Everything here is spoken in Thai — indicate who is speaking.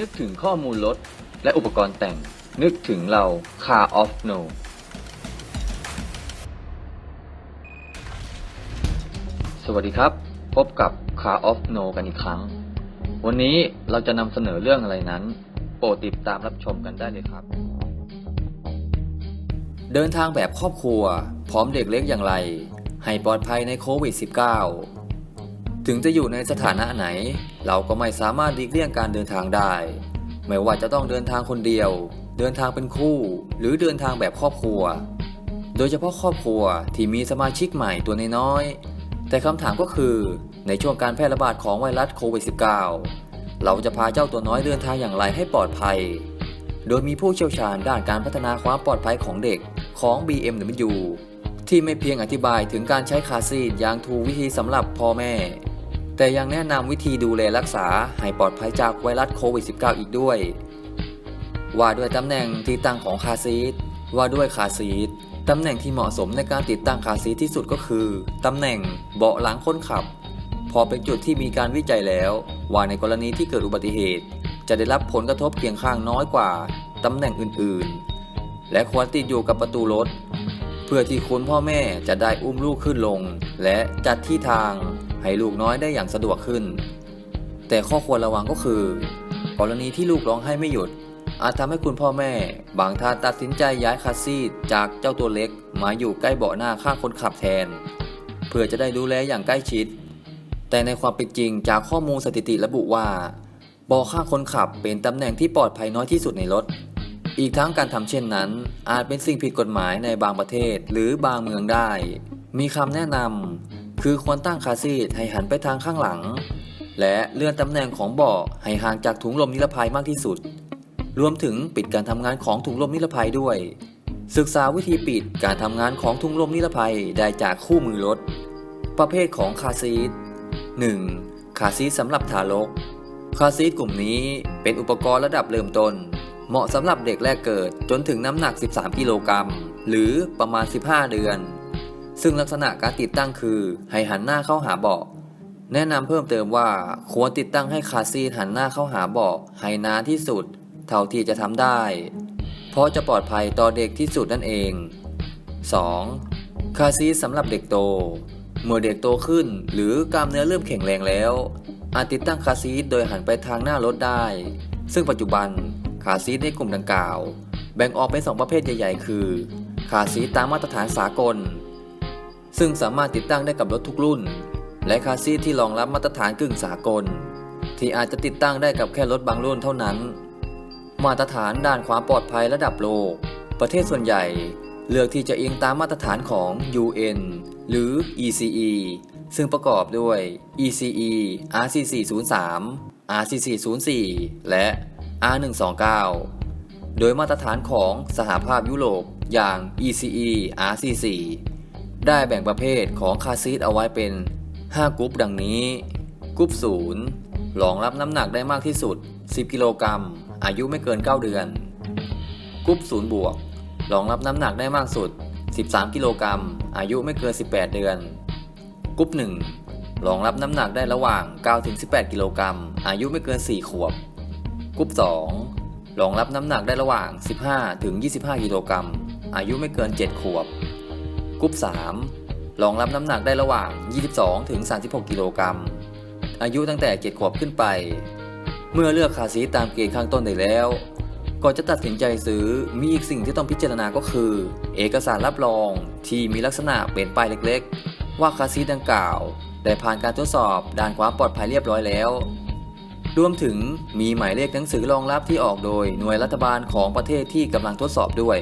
Speaker 1: นึกถึงข้อมูลรถและอุปกรณ์แต่ง นึกถึงเรา Car of No สวัสดีครับ พบกับ Car of No กันอีกครั้ง วันนี้เราจะนำเสนอเรื่องอะไรนั้น โปรดติดตามรับชมกันได้เลยครับ เดินทางแบบครอบครัว พร้อมเด็กเล็กอย่างไร ให้ปลอดภัยในโควิด -19 ถึงจะอยู่ในสถานะไหน เราก็ไม่สามารถหลีกเลี่ยงการเดินทางได้ ไม่ว่าจะต้องเดินทางคนเดียว เดินทางเป็นคู่ หรือเดินทางแบบครอบครัว โดยเฉพาะครอบครัวที่มีสมาชิกใหม่ตัวน้อยๆแต่คำถามก็คือในช่วงการแพร่ระบาดของไวรัสโควิด -19 เราจะพาเจ้าตัวน้อยเดินทางอย่างไรให้ปลอดภัย โดยมีผู้เชี่ยวชาญด้านการพัฒนาความปลอดภัยของเด็กของ BMW ที่ไม่เพียงอธิบายถึงการใช้คาร์ซีทอย่างถูวิธีสำหรับพ่อแม่ แต่ยังแนะนำวิธีดูแลรักษาให้ปลอดภัยจากไวรัสโควิด -19 อีกด้วย ว่าด้วยตำแหน่งที่ตั้งของคาซีทว่าด้วยคาซีทตำแหน่งที่เหมาะสมในการติดตั้งคาซีทที่สุดก็คือตำแหน่งเบาะหลังคนขับ พอเป็นจุดที่มีการวิจัยแล้ว ว่าในกรณีที่เกิดอุบัติเหตุ จะได้รับผลกระทบเพียงข้างน้อยกว่าตำแหน่งอื่นๆ และควรติดอยู่กับประตูรถ เพื่อที่คุณพ่อแม่จะได้อุ้มลูกขึ้นลง และจัดที่ทาง ให้ลูกน้อยได้อย่างสะดวกขึ้น แต่ข้อควรระวังก็คือ กรณีที่ลูกร้องไห้ไม่หยุด อาจทำให้คุณพ่อแม่ บางท่านตัดสินใจย้ายคาซีทจากเจ้าตัวเล็กมาอยู่ใกล้เบาะหน้าข้างคนขับแทน เพื่อจะได้ดูแลอย่างใกล้ชิด แต่ในความเป็นจริงจากข้อมูลสถิติระบุว่าเบาะข้างคนขับเป็นตำแหน่งที่ปลอดภัยน้อยที่สุดในรถอีกทั้งการทำเช่นนั้น อาจเป็นสิ่งผิดกฎหมายในบางประเทศหรือบางเมืองได้ มีคำแนะนำ คือควรตั้งคาซีทให้หันไปทางข้างหลัง และเลื่อนตำแหน่งของเบาะให้ห่างจากถุงลมนิรภัยมากที่สุด รวมถึงปิดการทำงานของถุงลมนิรภัยด้วย ศึกษาวิธีปิดการทำงานของถุงลมนิรภัยได้จากคู่มือรถ ประเภทของคาซีท 1. คาซีทสำหรับทารก คาซีทกลุ่มนี้เป็นอุปกรณ์ระดับเริ่มต้น เหมาะสำหรับเด็กแรกเกิดจนถึงน้ำหนัก 13 กิโลกรัมหรือประมาณ 15 เดือน ซึ่งลักษณะการติดตั้งคือให้หันหน้าเข้าหาเบาะแนะนำเพิ่มเติมว่าควรติดตั้งให้คาซีหันหน้าเข้าหาเบาะให้นานที่สุด เท่าที่จะทำได้ เพราะจะปลอดภัยต่อเด็กที่สุดนั่นเอง 2. คาซีสำหรับเด็กโต เมื่อเด็กโตขึ้นหรือกล้ามเนื้อเริ่มแข็งแรงแล้ว อาจติดตั้งคาซีโดยหันไปทางหน้ารถได้ ซึ่งปัจจุบันคาซีในกลุ่มดังกล่าว แบ่งออกเป็นสองประเภทใหญ่ ๆ คือ คาซีตามมาตรฐานสากล ซึ่งสามารถติดตั้งได้กับรถทุกรุ่น และคาซีที่รองรับมาตรฐานกึ่งสากล ที่อาจจะติดตั้งได้กับแค่รถบางรุ่นเท่านั้น มาตรฐานด้านความปลอดภัยระดับโลก ประเทศส่วนใหญ่ เลือกที่จะเอิงตามมาตรฐานของ UN หรือ ECE ซึ่งประกอบด้วย ECE R4403 R4404 และ R129 โดยมาตรฐานของสหภาพยุโรปอย่าง ECE R44 ได้แบ่งประเภทของคาซีทเอาไว้เป็น 5 กรุ๊ปดังนี้ กรุ๊ป0รองรับน้ำหนักได้มากที่สุด 10 กิโลกรัม อายุไม่เกิน 9 เดือน กรุ๊ป0บวกรองรับน้ำหนักได้มากสุด 13 กิโลกรัม อายุไม่เกิน 18 เดือน กรุ๊ป1รองรับน้ำหนักได้ระหว่าง 9-18 กิโลกรัม อายุไม่เกิน 4 ขวบ กรุ๊ป2รองรับน้ำหนักได้ระหว่าง 15-25 กิโลกรัม อายุไม่เกิน 7 ขวบ กรุ๊ป3รองรับน้ำหนักได้ระหว่าง 22 ถึง 36 กิโลกรัม อายุตั้งแต่7ขวบขึ้นไป เมื่อเลือกคาซีตามเกณฑ์ข้างต้นได้แล้ว ก่อนจะตัดสินใจซื้อมีอีกสิ่งที่ต้องพิจารณาก็คือ เอกสารรับรองที่มีลักษณะเป็นป้ายเล็กๆ ว่าคาซีดังกล่าวได้ผ่านการทดสอบด้านความปลอดภัยเรียบร้อยแล้ว รวมถึงมีหมายเลขหนังสือรองรับที่ออกโดยหน่วยรัฐบาลของประเทศที่กำลังทดสอบด้วย